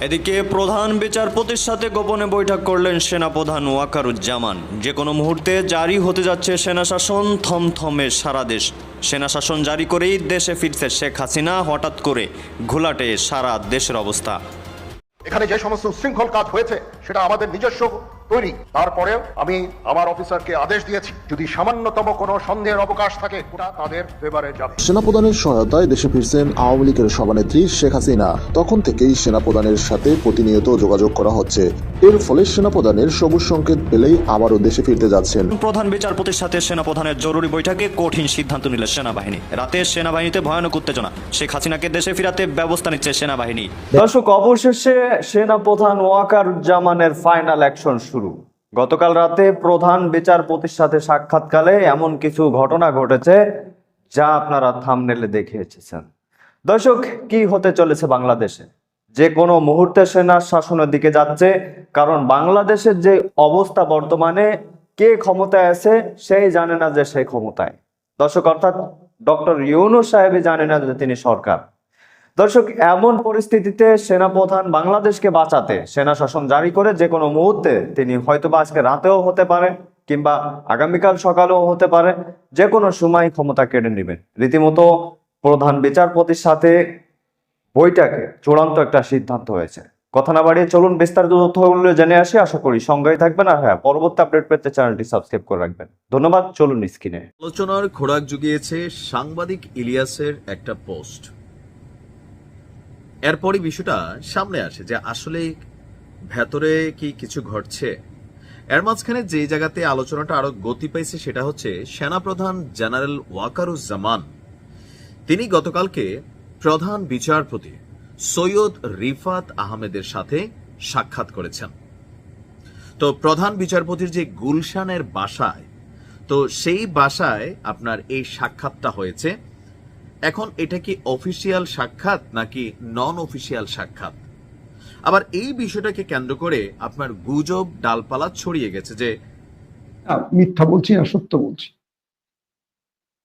এদিকে প্রধান বিচারপতির সাথে গোপনে বৈঠক করলেন সেনাপ্রধান ওয়াকারুজ্জামান। যে কোনো মুহূর্তে জারি হতে যাচ্ছে সেনা শাসন থমথমে সারা দেশ। সেনা শাসন জারি করেই দেশে ফিরছে শেখ হাসিনা, হঠাৎ করে ঘোলাটে সারা দেশের অবস্থা। এখানে যে সমস্ত উশৃঙ্খল কাজ হয়েছে, সেটা আমাদের নিজস্ব তৈরি। তারপরেও আমি আমার অফিসারকে আদেশ দিয়েছি যদি সামান্যতম কোনো সন্দেহের অবকাশ থাকে ওটা তাদের ফেভারে যাবে। সেনাপ্রধানের সহায়তায় দেশে ফিরছেন আওয়ামী লীগের সভানেত্রী শেখ হাসিনা। তখন থেকেই সেনাপ্রধানের সাথে প্রতিনিয়ত যোগাযোগ করা হচ্ছে। এর ফলে সেনাপ্রধানের সবুজ সংকেত পেলেই আবারও দেশে ফিরতে যাচ্ছেন। প্রধান বিচারপতির সাথে সেনাপ্রধানের জরুরি বৈঠকে কঠিন সিদ্ধান্ত নিল সেনাবাহিনী। রাতে সেনাবাহিনীতে ভয়ানক উত্তেজনা। শেখ হাসিনাকে দেশে ফিরাতে ব্যবস্থা নিচ্ছে সেনাবাহিনী। দর্শক অবশেষে সেনাপ্রধান জামানের ফাইনাল অ্যাকশন শুরু। গতকাল রাতে প্রধান বিচারপতির সাথে সাক্ষাৎকালে এমন কিছু ঘটনা ঘটেছে যা আপনারা থামনেলে দেখে এসেছেন। দর্শক, কি হতে চলেছে বাংলাদেশে? যে কোনো মুহূর্তে সেনা শাসনের দিকে যাচ্ছে, কারণ বাংলাদেশের যে অবস্থা বর্তমানে, কে ক্ষমতায় আছে সেই জানে না যে সে ক্ষমতায়। দর্শক, অর্থাৎ ডক্টর ইউনুস সাহেবই জানে না যে তিনি সরকার। দর্শক, এমন পরিস্থিতিতে সেনাপ্রধান বাংলাদেশকে বাঁচাতে সেনা শাসন জারি করে যে কোনো মুহূর্তে তিনি হয়তো বা আজকে রাতেও হতে পারে কিংবা আগামীকাল সকালেও হতে পারে, যে কোনো সময় ক্ষমতা কেড়ে নেবেন। রীতিমতো প্রধান বিচারপতির সাথে বইটাকে চূড়ান্ত একটা সিদ্ধান্ত হয়েছে। কথা না বাড়িয়ে চলুন বিস্তারিত তথ্যগুলো জেনে আসি। আশা করি সঙ্গেই থাকবেন। আর হ্যাঁ পরবর্তী আপডেট পেতে চ্যানেলটি সাবস্ক্রাইব করে রাখবেন। ধন্যবাদ, চলুন স্ক্রিনে। আলোচনার খোরাক জুগিয়েছে সাংবাদিক ইলিয়াসের একটা পোস্ট। এরপরই বিষয়টা সামনে আসে যে আসলে ভেতরে কি কিছু ঘটছে। এর মাঝখানে যে জায়গাতে আলোচনাটা আরও গতি পাইছে সেটা হচ্ছে সেনাপ্রধান জেনারেল ওয়াকারুজ্জামান। তিনি গতকালকে প্রধান বিচারপতি সৈয়দ রিফাত আহমেদের সাথে সাক্ষাৎ করেছেন। তো প্রধান বিচারপতির যে গুলশানের বাসায়, তো সেই বাসায় আপনার এই সাক্ষাৎটা হয়েছে। এখন এটা কি অফিসিয়াল সাক্ষাৎ নাকি নন অফিসিয়াল সাক্ষাৎ? আবার এই বিষয়টাকে কেন্দ্র করে আপনার গুজব ডালপালা ছড়িয়ে গেছে যে মিথ্যা বলছি না, সত্য বলছি।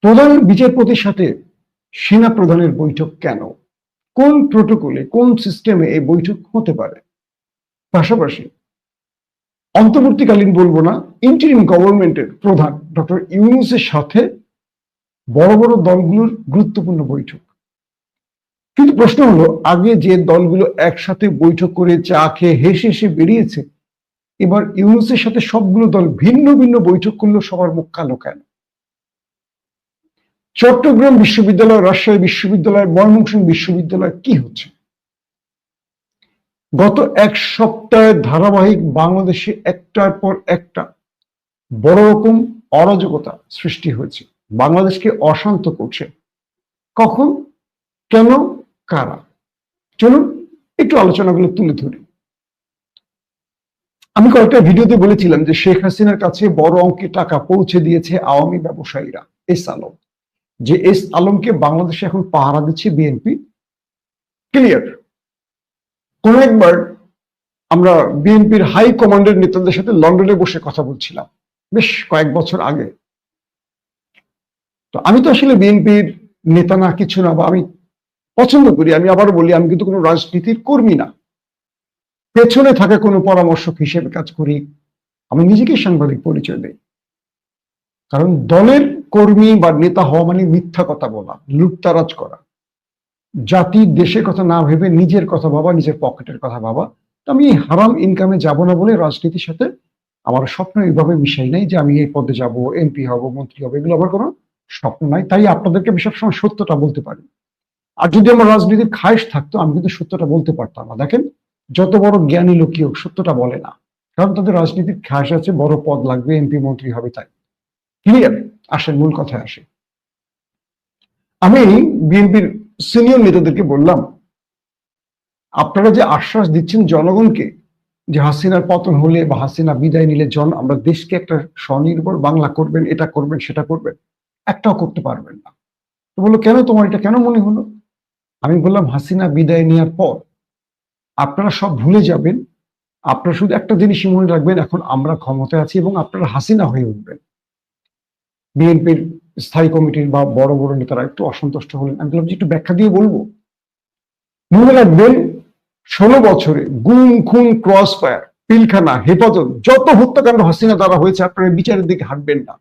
প্রধান বিচারপতির সাথে সেনা প্রধানের বৈঠক কেন? কোন প্রোটোকলে, কোন সিস্টেমে এই বৈঠক হতে পারে? পাশাপাশি অন্তর্বর্তীকালীন বলব না ইন্টারিম গভর্নমেন্টের প্রধান ডক্টর ইউনুসের সাথে বড় বড় দলগুলোর গুরুত্বপূর্ণ বৈঠক। কিন্তু প্রশ্ন হলো, আগে যে দলগুলো একসাথে বৈঠক করে চা খেয়ে হেসে হেসে বেরিয়েছে, এবার ইউনুসের সাথে সবগুলো দল ভিন্ন ভিন্ন বৈঠক করল, সবার মুখ কালো কেন? চট্টগ্রাম বিশ্ববিদ্যালয়, রাজশাহী বিশ্ববিদ্যালয়, ময়মনসিংহ বিশ্ববিদ্যালয় কি হচ্ছে? গত এক সপ্তাহের ধারাবাহিক বাংলাদেশে একটার পর একটা বড় রকম অরাজকতা সৃষ্টি হয়েছে। বাংলাদেশকে অশান্ত করছে। কখন? কেন? কারা? চলুন একটু আলোচনাগুলো তুলে ধরি। আমি কয়েকটা ভিডিওতে বলেছিলাম যে শেখ হাসিনার কাছে বড় অঙ্কে টাকা পৌঁছে দিয়েছে আওয়ামী ব্যবসায়ীরা, এস আলম। যে এস আলমকে বাংলাদেশে এখন পাহারা দিচ্ছে বিএনপি, ক্লিয়ার। কোন একবার আমরা বিএনপির হাই কমান্ডের নেতাদের সাথে লন্ডনে বসে কথা বলছিলাম, বেশ কয়েক বছর আগে। তো আমি তো আসলে বিএনপির নেতা না, কিছু না, বা আমি পছন্দ করি। আমি আবার বলি, আমি কিন্তু কোনো রাজনীতির কর্মী না। পেছনে থাকা কোনো পরামর্শক হিসেবে কাজ করি। আমি নিজেকে সাংবাদিক পরিচয় দেই। কারণ দলের কর্মী বা নেতা হওয়া মানে মিথ্যা কথা বলা, লুটতারাজ করা। জাতি দেশের কথা না ভেবে নিজের কথা ভাবা, নিজের পকেটের কথা ভাবা। তো আমি হারাম ইনকামে যাব না বলে রাজনীতির সাথে আমার স্বপ্ন এইভাবে মিশাই নাই যে আমি এই পদে যাব এমপি হব, মন্ত্রী হব, এগুলো আমার কোনো স্বপ্ন নাই, তাই আপনাদেরকে আমি সবসময় সত্যটা বলতে পারি। আর যদি আমার রাজনীতির খায়েশ থাকতো, আমি কিন্তু সত্যটা বলতে পারতাম না। দেখেন, যত বড় জ্ঞানী লোকই হোক, সত্যটা বলে না। কারণ তাদের রাজনীতির খাস আছে, বড় পদ লাগবে, এমপি মন্ত্রী হবে তাই। ক্লিয়ার আসেন, মূল কথায় আসে। আমি বিএনপির সিনিয়র নেতাদেরকে বললাম, আপনারা যে আশ্বাস দিচ্ছেন জনগণকে যে হাসিনার পতন হলে বা হাসিনা বিদায় নিলে জন, আমরা দেশকে একটা স্বনির্ভর বাংলা করবেন, এটা করবেন, সেটা করবেন। একটাও করতে পারবেন না। তো বলল, কেন তোমার এটা কেন মনে হলো? আমি বললাম, হাসিনা বিদায় নেওয়ার পর আপনারা সব ভুলে যাবেন। আপনারা শুধু একটা জিনিসই মনে রাখবেন, এখন আমরা ক্ষমতায় আছি এবং আপনারা হাসিনা হয়ে উঠবেন। বিএনপির স্থায়ী কমিটির বা বড় বড় নেতারা একটু অসন্তুষ্ট হলেন। আমি বললাম, যে একটু ব্যাখ্যা দিয়ে বলব? মনে রাখবেন, ষোলো বছরে গুম, খুন ক্রস ফায়ার পিলখানা, হেফাজত, যত হত্যাকাণ্ড হাসিনা দ্বারা হয়েছে, আপনারা বিচারের দিকে হাঁটবেন না।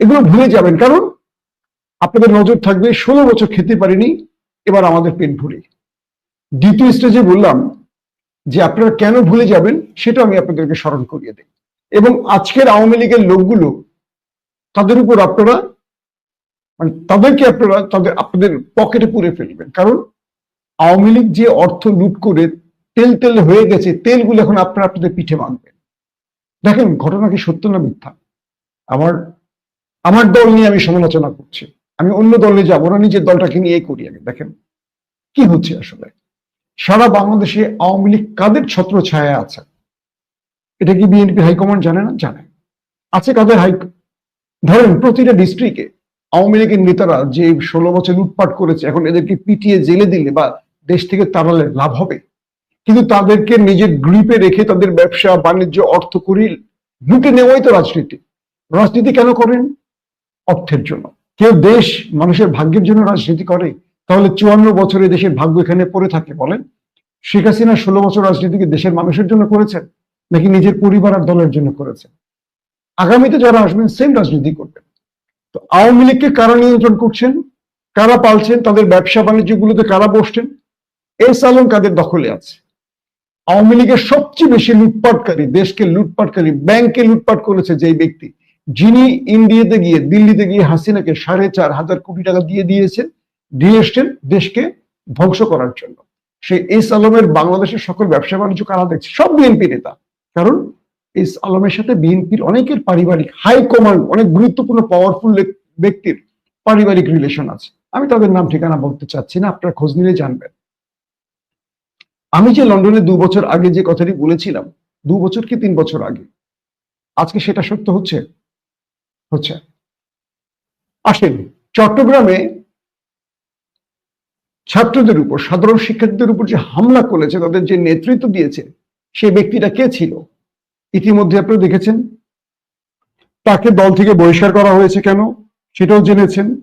এগুলো ভুলে যাবেন। কারণ আপনাদের নজর থাকবে, ষোলো বছর খেতে পারিনি, এবার আমাদের পেট ভরে দ্বিতীয় স্টেজে বললাম যে আপনারা কেন ভুলে যাবেন, সেটা আমি আপনাদেরকে স্মরণ করিয়ে দিই। এবং আজকের আওয়ামী লীগের লোকগুলো, তাদের উপর আপনারা মানে তাদেরকে আপনারা, তাদের, আপনাদের পকেটে পুরে ফেলবেন। কারণ আওয়ামী লীগ যে অর্থ লুট করে তেল তেল হয়ে গেছে, তেলগুলো এখন আপনারা আপনাদের পিঠে মানবেন দেখেন, ঘটনা কি সত্য না মিথ্যা? আমার আমার দল নিয়ে আমি সমালোচনা করছি। আমি অন্য দলে যাব না, নিজের দলটাকে নিয়ে করি আমি দেখেন। কি হচ্ছে আসলে? সারা বাংলাদেশে আওয়ামী লীগ কাদের ছত্র ছায়া আছে? এটা কি বিএনপি হাইকমান্ড জানে না? জানে। আছে কাদের হাই ধরেন প্রতিটা ডিস্ট্রিক্টে আওয়ামী লীগের নেতারা যে ষোলো বছর লুটপাট করেছে, এখন এদেরকে পিটিয়ে জেলে দিলে বা দেশ থেকে তাড়ালে লাভ হবে? কিন্তু তাদেরকে নিজের গ্রিপে রেখে তাদের ব্যবসা, বাণিজ্য অর্থ করি লুটে নেওয়াই তো রাজনীতি। রাজনীতি কেন করেন? অর্থের জন্য। কেউ দেশ মানুষের ভাগ্যের জন্য রাজনীতি করে, তাহলে চুয়ান্ন বছরে দেশের ভাগ্য এখানে পড়ে থাকে বলেন। শেখ হাসিনা ষোলো বছর রাজনীতিকে দেশের মানুষের জন্য করেছেন, নাকি নিজের পরিবার আর দলের জন্য করেছেন? আগামীতে যারা আসবেন সেম রাজনীতি করবেন। তো আওয়ামী লীগকে কারা নিয়ন্ত্রণ করছেন, কারা পালছেন, তাদের ব্যবসা বাণিজ্যগুলোতে কারা বসছেন এস আলম কাদের দখলে আছে? আওয়ামী লীগের সবচেয়ে বেশি লুটপাটকারী, দেশকে লুটপাটকারী, ব্যাংকে লুটপাট করেছে যেই ব্যক্তি যিনি ইন্ডিয়াতে গিয়ে, দিল্লিতে গিয়ে হাসিনাকে সাড়ে চার হাজার কোটি টাকা দিয়ে দিয়েছেন, দিয়ে এসছেন দেশকে ধ্বংস করার জন্য। সেই এস আলমের বাংলাদেশের সকল ব্যবসা বাণিজ্য কারা দেখছে? সব বিএনপি নেতা। কারণ এস আলমের সাথে বিএনপির অনেকের পারিবারিক হাই কমান্ড অনেক গুরুত্বপূর্ণ পাওয়ারফুল ব্যক্তির পারিবারিক রিলেশন আছে। আমি তাদের নাম, ঠিকানা বলতে চাচ্ছি না, আপনারা খোঁজ নিলে জানবেন। আমি যে লন্ডনে দু বছর আগে যে কথাটি বলেছিলাম, দু বছর কি তিন বছর আগে? আজকে সেটা সত্য হচ্ছে? হচ্ছে। আসেন, চট্টগ্রামে ছাত্রদের উপর, সাধারণ শিক্ষার্থীদের উপর যে হামলা করেছে, তাদের যে নেতৃত্ব দিয়েছে সেই ব্যক্তিটা কে ছিল? ইতিমধ্যে আপনারা দেখেছেন। তাকে দল থেকে বহিষ্কার করা হয়েছে কেন, সেটাও জেনেছেন।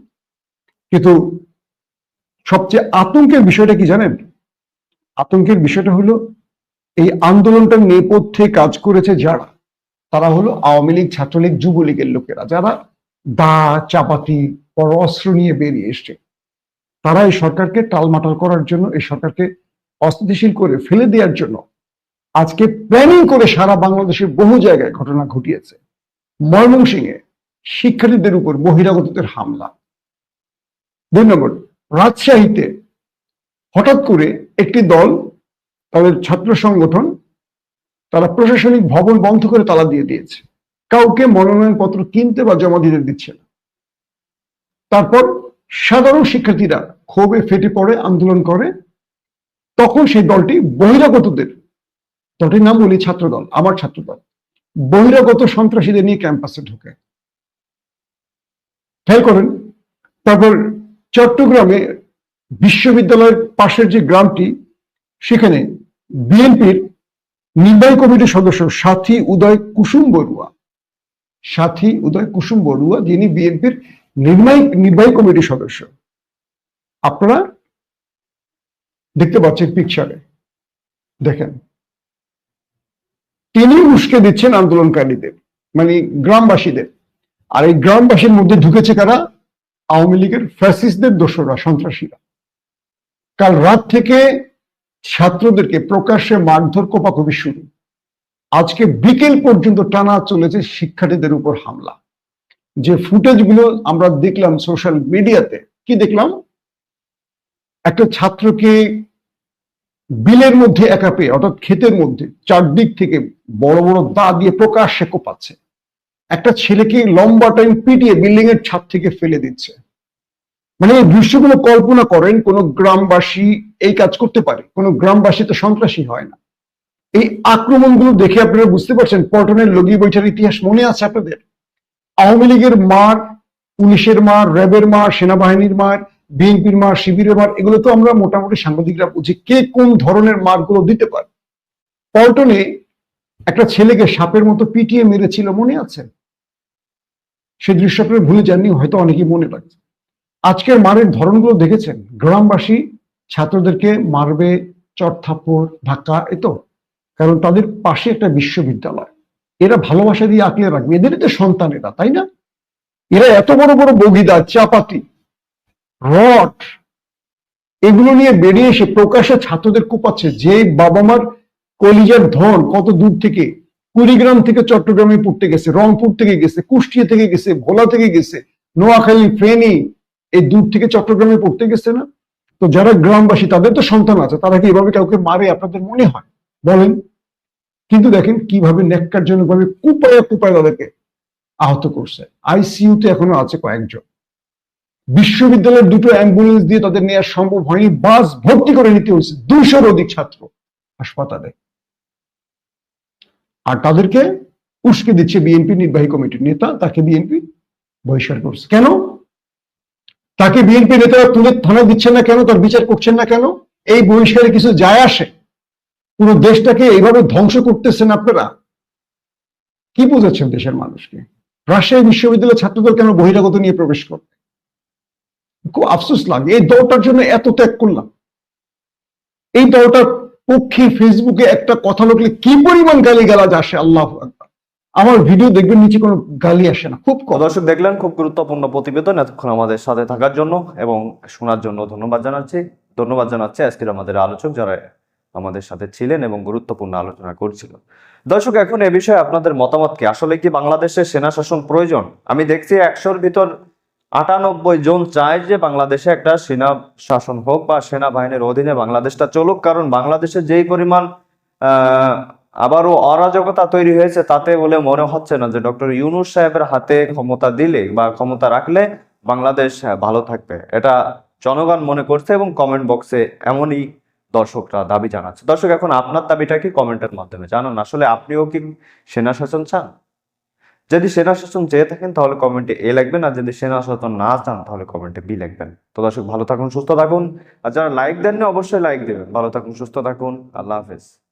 কিন্তু সবচেয়ে আতঙ্কের বিষয়টা কি জানেন? আতঙ্কের বিষয়টা হলো, এই আন্দোলনটার নেপথ্যে কাজ করেছে যারা? তারা হলো আওয়ামী লীগ, ছাত্রলীগ, যুবলীগের লোকেরা যারা দা, চাপাতি পরস্ত্র নিয়ে বেরিয়ে এসছে। তারা এই সরকারকে টালমাটাল করার জন্য, এই সরকারকে অস্থিতিশীল করে ফেলে দেওয়ার জন্য আজকে প্ল্যানিং করে সারা বাংলাদেশের বহু জায়গায় ঘটনা ঘটিয়েছে। ময়মনসিংহে শিক্ষার্থীদের উপর বহিরাগতদের হামলা। দুই নম্বর, রাজশাহীতে হঠাৎ করে একটি দল, তাদের ছাত্র সংগঠন তারা প্রশাসনিক ভবন বন্ধ করে তালা দিয়ে দিয়েছে। কাউকে মনোনয়নপত্র কিনতে বা জমা দিতে দিচ্ছে না। তারপর সাধারণ শিক্ষার্থীরা ক্ষোভে ফেটে পড়ে, আন্দোলন করে। তখন সেই দলটি বহিরাগতদের, দলটির নাম বলি ছাত্রদল, আমার ছাত্রদল, বহিরাগত সন্ত্রাসীদের নিয়ে ক্যাম্পাসে ঢোকে। খেয়াল করেন, তারপর চট্টগ্রামে বিশ্ববিদ্যালয়ের পাশের যে গ্রামটি, সেখানে বিএনপির নির্বাহী কমিটির সদস্য সাথী উদয় কুসুম বড়ুয়া। সাথী উদয় কুসুম বড়ুয়া যিনি বিএনপির নির্বাহী নির্বাহী কমিটির সদস্য। আপনারা দেখতে পাচ্ছেন পিকচারে। দেখেন। তিনি উস্কে দিচ্ছেন আন্দোলনকারীদের মানে গ্রামবাসীদের। আর এই গ্রামবাসীর মধ্যে ঢুকেছে কারা? আওয়ামী লীগের ফ্যাসিস্টদের দোষরা সন্ত্রাসীরা। কাল রাত থেকে ছাত্রদেরকে প্রকাশ্যে মারধর কোপাকুপি শুরু। আজকে বিকেল পর্যন্ত টানা চলেছে শিক্ষার্থীদের উপর হামলা। যে ফুটেজগুলো আমরা দেখলাম সোশ্যাল মিডিয়াতে, কি দেখলাম? একটা ছাত্রকে বিলের মধ্যে একা পেয়ে, অর্থাৎ ক্ষেতের মধ্যে, চারদিক থেকে বড় বড় দা দিয়ে প্রকাশ্যে কোপাচ্ছে। একটা ছেলেকে লম্বা টাইম পিটিয়ে বিল্ডিং এর ছাদ থেকে ফেলে দিচ্ছে। মানে এই দৃশ্যগুলো কল্পনা করেন, কোন গ্রামবাসী এই কাজ করতে পারে। কোন গ্রামবাসী তো সন্ত্রাসী হয় না। এই আক্রমণগুলো দেখে আপনারা বুঝতে পারছেন, পল্টনের লগি বৈঠার ইতিহাস মনে আছে আপনাদের? আওয়ামী লীগের মার, পুলিশের মার, র্যাবের মার, সেনাবাহিনীর মার, বিএনপির মার, শিবিরের মার, এগুলো তো আমরা মোটামুটি সাংবাদিকরা বুঝি কে কোন ধরনের মারগুলো দিতে পারে। পল্টনে একটা ছেলেকে সাপের মতো পিটিয়ে মেরেছিল, মনে আছে? সে দৃশ্য আপনারা ভুলে যাননি, হয়তো অনেকেই মনে রাখছে। আজকের মারের ধরনগুলো দেখেছেন? গ্রামবাসী ছাত্রদেরকে মারবে চটথাপ্পড় ধাক্কা, এ তো। কারণ তাদের পাশে একটা বিশ্ববিদ্যালয়। এরা ভালোবাসা দিয়ে আঁকলে রাখবে। এদেরই তো সন্তান এরা তাই না? এরা এত বড় বড় বগিদা, চাপাতি, রড, এগুলো নিয়ে বেরিয়ে এসে প্রকাশ্যে ছাত্রদের কোপাচ্ছে। যে বাবা মার কলিজার ধন কত দূর থেকে? কুড়িগ্রাম থেকে চট্টগ্রামে পড়তে গেছে, রংপুর থেকে গেছে, কুষ্টিয়া থেকে গেছে, ভোলা থেকে গেছে, নোয়াখালী, ফেনী এই দূর থেকে চট্টগ্রামে পড়তে গেছে না? তো যারা গ্রামবাসী, তাদের তো সন্তান আছে, তারা কি এভাবে কাউকে মারে, আপনাদের মনে হয়? বলেন। কিন্তু দেখেন কীভাবে ন্যাক্কারজনক ভাবে কুপায় কুপায় তাদেরকে আহত করছে। আইসিইউতে এখনও আছে কয়েকজন। বিশ্ববিদ্যালয়ের দুটো অ্যাম্বুলেন্স দিয়ে তাদের নেওয়া সম্ভব হয়নি। বাস ভর্তি করে নিতে হয়েছে। দুশোর অধিক ছাত্র হাসপাতালে। আর তাদেরকে উস্কে দিচ্ছে বিএনপি নির্বাহী কমিটির নেতা, তাকে বিএনপি বহিষ্কার করছে। কেন? তাকে বিএনপি নেতারা তুলে থানায় দিচ্ছেন না কেন? তার বিচার করছেন না কেন? এই বহিষ্কারে কিছু যায় আসে? পুরো দেশটাকে এইভাবে ধ্বংস করতেছেন আপনারা? কি বুঝাচ্ছেন দেশের মানুষকে? রাজশাহী বিশ্ববিদ্যালয়ের ছাত্রদল কেন বহিরাগত নিয়ে প্রবেশ করবে? খুব আফসোস লাগে। এই দলটার জন্য এত ত্যাগ করলাম। এই দলটার পক্ষে ফেসবুকে একটা কথা লিখলে কি পরিমাণ গালি গালাজ আসে, আল্লাহ। আমার ভিডিও দেখবেন নিচে কোনো গালি আসে না। খুব দর্শক দেখলেন, খুব গুরুত্বপূর্ণ প্রতিবেদন এতক্ষণ আমাদের সাথে থাকার জন্য এবং শোনার জন্য ধন্যবাদ জানাচ্ছি। ধন্যবাদ জানাচ্ছি আজকের আমাদের আলোচক যারা আমাদের সাথে ছিলেন এবং গুরুত্বপূর্ণ আলোচনা করছিল। দর্শক, এখন এ বিষয়ে আপনাদের মতামত কি? আসলে কি বাংলাদেশে সেনা শাসন প্রয়োজন? আমি দেখছি একশোর ভিতর আটানব্বই জন চায় যে বাংলাদেশে একটা সেনা শাসন হোক বা সেনাবাহিনীর অধীনে বাংলাদেশটা চলুক। কারণ বাংলাদেশে যেই পরিমাণ আবারও অরাজকতা তৈরি হয়েছে, তাতে বলে মনে হচ্ছে না যে ডক্টর ইউনুস সাহেবের হাতে ক্ষমতা দিলে বা ক্ষমতা রাখলে বাংলাদেশ ভালো থাকবে। এটা জনগণ মনে করছে এবং কমেন্ট বক্সে এমনই দর্শকরা দাবি জানাচ্ছে। দর্শক, এখন আপনার দাবিটা কি কমেন্টের মাধ্যমে? জানান। আসলে আপনিও কি সেনা শাসন চান? যদি সেনা শাসন চেয়ে থাকেন, তাহলে কমেন্টে এ লিখবেন, আর যদি সেনা শাসন না চান, তাহলে কমেন্টে বি লিখবেন। তো দর্শক, ভালো থাকুন, সুস্থ থাকুন। আর যারা লাইক দেননি, অবশ্যই লাইক দেবেন। ভালো থাকুন, সুস্থ থাকুন। আল্লাহ হাফেজ।